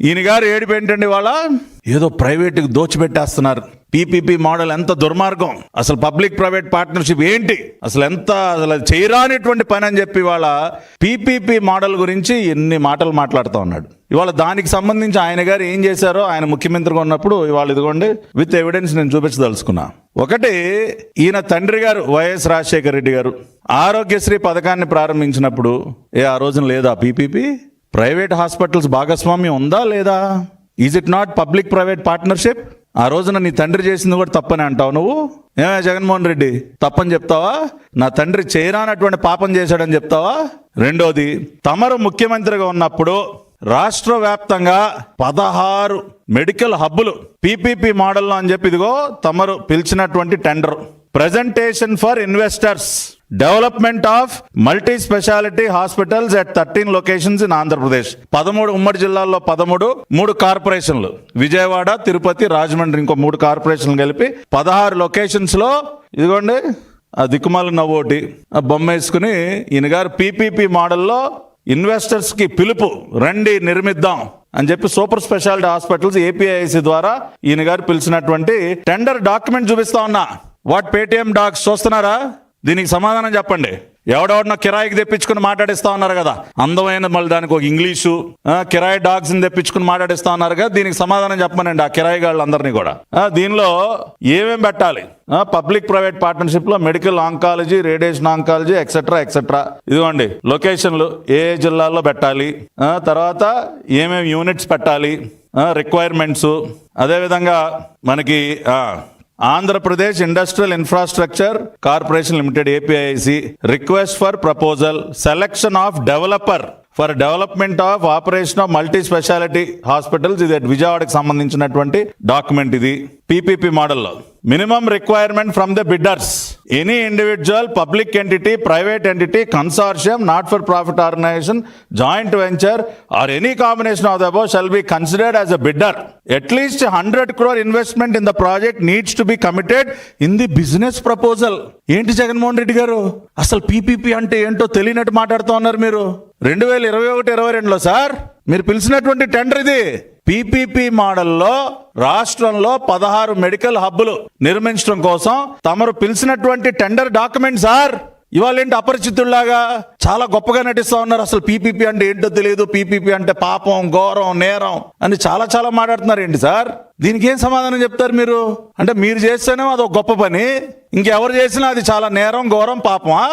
ఈయన గారు ఏడుపు ఏంటండి వాళ్ళ ఏదో ప్రైవేట్కి దోచిపెట్టేస్తున్నారు. పీపీపీ మోడల్ ఎంత దుర్మార్గం. అసలు పబ్లిక్ ప్రైవేట్ పార్ట్నర్షిప్ ఏంటి? అసలు ఎంత అసలు చేయరానిటువంటి పని అని చెప్పి వాళ్ళ పీపీపీ మోడల్ గురించి ఎన్ని మాటలు మాట్లాడుతూ ఉన్నాడు. ఇవాళ దానికి సంబంధించి ఆయన గారు ఏం చేశారో ఆయన ముఖ్యమంత్రిగా ఉన్నప్పుడు ఇవాళ ఇదిగోండి విత్ ఎవిడెన్స్ నేను చూపించదలుచుకున్నా. ఒకటి ఈయన తండ్రి గారు వైఎస్ రాజశేఖర రెడ్డి గారు ఆరోగ్యశ్రీ పథకాన్ని ప్రారంభించినప్పుడు ఏ ఆ రోజున లేదా పీపీపీ? ప్రైవేట్ హాస్పిటల్స్ భాగస్వామ్యం ఉందా లేదా? Is it not public private partnership ఆ రోజున నీ తండ్రి చేసింది కూడా తప్పని అంటావు నువ్వు? ఏమే జగన్మోహన్ రెడ్డి తప్పని చెప్తావా? నా తండ్రి చేయరానటువంటి పాపం చేశాడని చెప్తావా? రెండోది తమరు ముఖ్యమంత్రిగా ఉన్నప్పుడు రాష్ట్ర వ్యాప్తంగా పదహారు మెడికల్ హబ్బులు పీపీపీ మోడల్లో అని చెప్పి ఇదిగో తమరు పిలిచినటువంటి tender. Presentation for investors development of multi speciality hospitals at thirteen locations in Andhra Pradesh పదమూడు ఉమ్మడి జిల్లాల్లో పదమూడు మూడు కార్పొరేషన్లు. విజయవాడ తిరుపతి రాజమండ్రి ఇంకో మూడు కార్పొరేషన్లు కలిపి పదహారు లొకేషన్స్లో ఇదిగోండి ఆ దిక్కుమాల నవ్వోటి ఆ బొమ్మ వేసుకుని ఈయన గారు పీపీపీ మోడల్లో ఇన్వెస్టర్స్కి పిలుపు రండి నిర్మిద్దాం అని చెప్పి సూపర్ స్పెషాలిటీ హాస్పిటల్స్ ఏపీఐసి ద్వారా ఈయన గారు పిలిచినటువంటి టెండర్ డాక్యుమెంట్ చూపిస్తా ఉన్నా. వాట్ పేటిఎం డాక్స్ చూస్తున్నారా? దీనికి సమాధానం చెప్పండి. ఎవడెవడనో కిరాయికి తెప్పించుకుని మాట్లాడిస్తా ఉన్నారు కదా. అందమైన మళ్ళీ దానికి ఒక ఇంగ్లీషు కిరాయి డాగ్స్ని తెప్పించుకుని మాట్లాడిస్తా ఉన్నారు కదా దీనికి సమాధానం చెప్పమనండి ఆ కిరాయి వాళ్ళందరినీ కూడా. దీనిలో ఏమేం పెట్టాలి? Public private పార్ట్నర్షిప్లో medical oncology radiation oncology etcetera etcetera ఇదిగోండి లొకేషన్లు ఏ జిల్లాల్లో పెట్టాలి? తర్వాత ఏమేమి యూనిట్స్ పెట్టాలి? రిక్వైర్మెంట్స్ అదేవిధంగా మనకి Andhra Pradesh industrial infrastructure corporation limited APIIC request for proposal selection of developer for development of operation of multi speciality hospitals. ఇది విజయవాడకి సంబంధించినటువంటి డాక్యుమెంట్ ఇది. పీపీపీ మోడల్లో. Minimum requirement from the bidders any individual public entity private entity consortium not for profit organisation joint venture or any combination of the above shall be considered as a bidder at least hundred crore investment in the project needs to be committed in the business proposal ఏంటి జగన్మోహన్ రెడ్డి గారు? అసలు PPP అంటే ఏంటో తెలియనట్టు మాట్లాడుతూ ఉన్నారు మీరు. రెండు వేల ఇరవై ఒకటి ఇరవై రెండులో సార్ మీరు పిలిచినటువంటి టెండర్ ఇది. పీపీపీ మోడల్లో రాష్ట్రంలో పదహారు మెడికల్ హబ్బులు నిర్మించడం కోసం తమరు పిలిచినటువంటి టెండర్ డాక్యుమెంట్ సార్ ఇవాళ ఏంటి అపరిచితుల్లాగా చాలా గొప్పగా నటిస్తా ఉన్నారు. అసలు పీపీపీ అంటే ఏంటో తెలియదు పీపీపీ అంటే పాపం ఘోరం నేరం అని చాలా చాలా మాట్లాడుతున్నారు. ఏంటి సార్? దీనికి ఏం సమాధానం చెప్తారు మీరు? అంటే మీరు చేస్తేనే అది ఒక గొప్ప పని. ఇంకెవరు చేసినా అది చాలా నేరం ఘోరం పాపమా?